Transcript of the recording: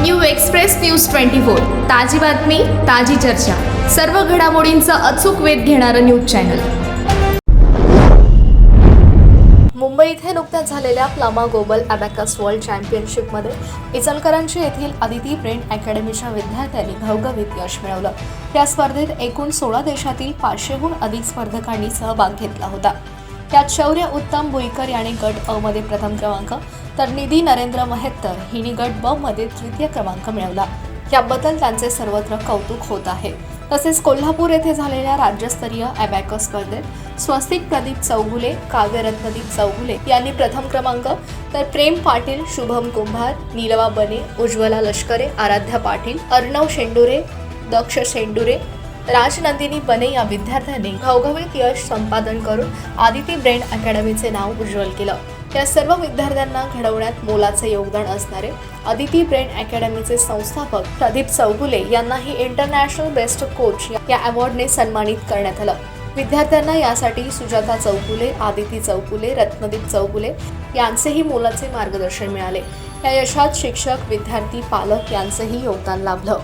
New express news twenty four. ताजी बातमी ताजी चर्चा. सर्व घडामोडींचा अचूक वेध घेणारं न्यूज चॅनल. मुंबई इथे नुकत्याच झालेल्या प्लामा ग्लोबल अबॅकस वर्ल्ड चॅम्पियनशिपमध्ये इचलकरांची येथील अदिती ब्रेंड अकॅडमीच्या विद्यार्थ्यांनी घवघवीत यश मिळवलं. या स्पर्धेत एकूण सोळा देशातील पाचशेहून अधिक स्पर्धकांनी सहभाग घेतला होता. त्यात शौर्य उत्तम भुईकर याने गट अमध्ये प्रथम क्रमांक तर निधी नरेंद्र महेत्तर हिने गट ब मध्ये तृतीय क्रमांक मिळवला. याबद्दल त्यांचे सर्वत्र कौतुक होत आहे. तसेच कोल्हापूर येथे झालेल्या राज्यस्तरीय अबॅको स्पर्धेत स्वस्तिक प्रदीप चौगुले काव्यरत्नदीप चौगुले यांनी प्रथम क्रमांक तर प्रेम पाटील शुभम कुंभार नीलवा बने उज्ज्वला लष्करे आराध्या पाटील अर्णव शेंडुरे दक्ष शेंडुरे राजनंदिनी बने या विद्यार्थ्यांनी घवघवीत यश संपादन करून आदिती ब्रेंड अकॅडमीचे नाव उज्ज्वल केलं. या सर्व विद्यार्थ्यांना घडवण्यात मोलाचे योगदान असणारे आदिती ब्रेंड अकॅडमीचे संस्थापक प्रदीप चौगुले यांनाही इंटरनॅशनल बेस्ट कोच या अवॉर्डने सन्मानित करण्यात आलं. विद्यार्थ्यांना यासाठी सुजाता चौगुले आदिती चौगुले रत्नदीप चौगुले यांचेही मोलाचे मार्गदर्शन मिळाले. या यशात शिक्षक विद्यार्थी पालक यांचंही योगदान लाभलं.